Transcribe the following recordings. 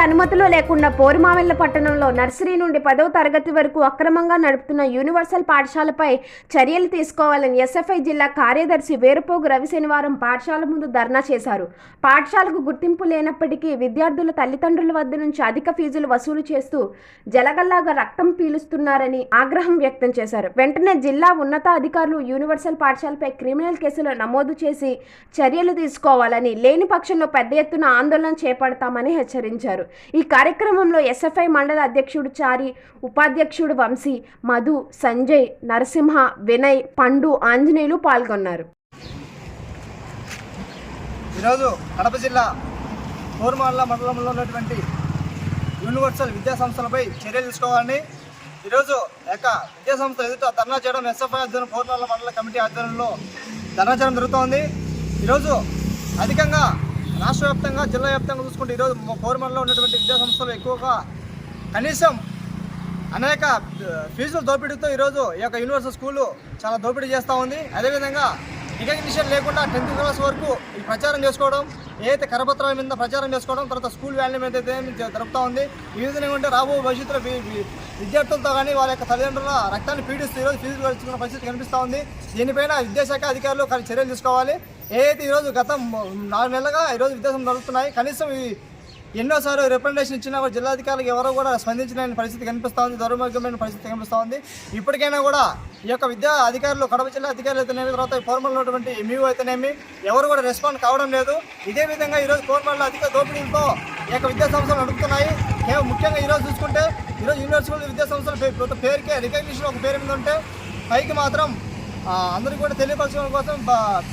అనుమతులు లేకుండా పోరుమావెల్ల పట్టణంలో నర్సరీ నుండి పదవ తరగతి వరకు అక్రమంగా నడుపుతున్న యూనివర్సల్ పాఠశాలపై చర్యలు తీసుకోవాలని ఎస్ఎఫ్ఐ జిల్లా కార్యదర్శి వేరుపోగు రవి శనివారం పాఠశాల ముందు ధర్నా చేశారు. పాఠశాలకు గుర్తింపు లేనప్పటికీ విద్యార్థుల తల్లిదండ్రుల వద్ద నుంచి అధిక ఫీజులు వసూలు చేస్తూ జలగల్లాగా రక్తం పీలుస్తున్నారని ఆగ్రహం వ్యక్తం చేశారు. వెంటనే జిల్లా ఉన్నతాధికారులు యూనివర్సల్ పాఠశాలపై క్రిమినల్ కేసులు నమోదు చేసి చర్యలు తీసుకోవాలని లేని పక్షంలో పెద్ద ఎత్తున ఆందోళన చేపడతామని హెచ్చరించారు. ఈ కార్యక్రమంలో ఎస్ఎఫ్ఐ మండల అధ్యక్షుడు చారి ఉపాధ్యక్షుడు వంశీ మధు సంజయ్ నరసింహ వినయ్ పండు ఆంజనేయులు పాల్గొన్నారు. ఈరోజు కడప జిల్లా కోరుమాల మండలంలో ఉన్నటువంటి యూనివర్సల్ విద్యా సంస్థలపై చర్యలు తీసుకోవాలని ఈరోజు యొక్క విద్యా సంస్థ ఎదుట ధర్నా చేయడం ఎస్ఎఫ్ఐ ఆధ్వర్యం కోరుమాల మండల కమిటీ ఆధ్వర్యంలో ధర్నా చేయడం జరుగుతోంది. ఈరోజు అధికంగా రాష్ట్ర వ్యాప్తంగా జిల్లా వ్యాప్తంగా చూసుకుంటే ఈరోజు మా ఉన్నటువంటి విద్యా సంస్థలు ఎక్కువగా కనీసం అనేక ఫీజుల దోపిడీతో ఈరోజు ఈ యొక్క యూనివర్సిటీ స్కూలు చాలా దోపిడీ చేస్తూ ఉంది. అదేవిధంగా రికగ్నిషన్ లేకుండా టెన్త్ క్లాస్ వరకు ఈ ప్రచారం చేసుకోవడం ఏదైతే కరపత్రాల మీద ప్రచారం చేసుకోవడం తర్వాత స్కూల్ వ్యాన్ల మీద అయితే జరుపుతూ ఉంది. ఈ విధంగా ఉంటే రాబో భవిష్యత్తులో విద్యార్థులతో కానీ వాళ్ళ యొక్క తల్లిదండ్రుల రక్తాన్ని పీడిస్తూ ఈరోజు ఫీజులు గడుచుకున్న పరిస్థితి కనిపిస్తూ ఉంది. దీనిపైన విద్యాశాఖ అధికారులు చర్యలు తీసుకోవాలి. ఏదైతే ఈరోజు గత నాలుగు నెలలుగా ఈరోజు విద్యాసం జరుగుతున్నాయి కనీసం ఈ ఎన్నోసార్లు రిప్రజెంటేషన్ ఇచ్చినా కూడా జిల్లాధికారులకు ఎవరో కూడా స్పందించలేని పరిస్థితి కనిపిస్తూ ఉంది దౌర్భాగ్యమైన పరిస్థితి కనిపిస్తూ ఉంది ఇప్పటికైనా కూడా ఈ యొక్క విద్యా అధికారులు కడప జిల్లా అధికారులు అయితేనేమి తర్వాత ఫోర్మల్ ఉన్నటువంటి మీవు అయితేనేమి ఎవరు కూడా రెస్పాండ్ కావడం లేదు. ఇదే విధంగా ఈరోజు ఫోర్మల్లో అధిక దోపిడీలతో ఈ యొక్క విద్యా సంస్థలు నడుపుతున్నాయి. ముఖ్యంగా ఈరోజు చూసుకుంటే ఈరోజు యూనివర్సిటీ విద్యా సంస్థలు పేరుకే రికగ్నిషన్ ఒక పేరు మీద ఉంటే పైకి మాత్రం అందరికీ కూడా తెలియపరచడం కోసం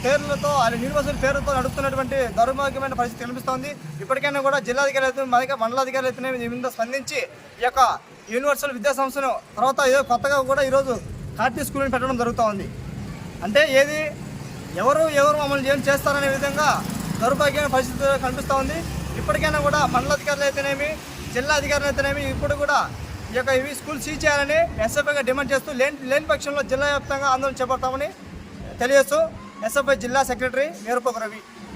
పేర్లతో ఆయన యూనివర్సిటీ పేరుతో నడుపుతున్నటువంటి దౌర్భాగ్యమైన పరిస్థితి కనిపిస్తోంది. ఇప్పటికైనా కూడా జిల్లాధికారి అయితే మనకి మండలాధికారులు అయితే దీని మీద స్పందించి ఈ యొక్క యూనివర్సల్ విద్యా సంస్థను తర్వాత ఏదో కొత్తగా కూడా ఈరోజు కార్తీ స్కూల్ని పెట్టడం జరుగుతూ ఉంది అంటే ఏది ఎవరు ఎవరు మమ్మల్ని ఏం చేస్తారనే విధంగా దౌర్భాగ్యమైన పరిస్థితి కనిపిస్తూ ఉంది ఇప్పటికైనా కూడా మండలాధికారులు అయితేనేమి జిల్లా అధికారులు అయితేనేమి ఇప్పుడు కూడా ఈ యొక్క ఇవి స్కూల్ సీజ్ చేయాలని ఎస్ఎఫ్ఐగా డిమాండ్ చేస్తూ లేని లేని పక్షంలో జిల్లా వ్యాప్తంగా ఆందోళన చేపడతామని తెలియజేస్తూ ఎస్ఎఫ్ఐ జిల్లా సెక్రటరీ వీరపోక రవి.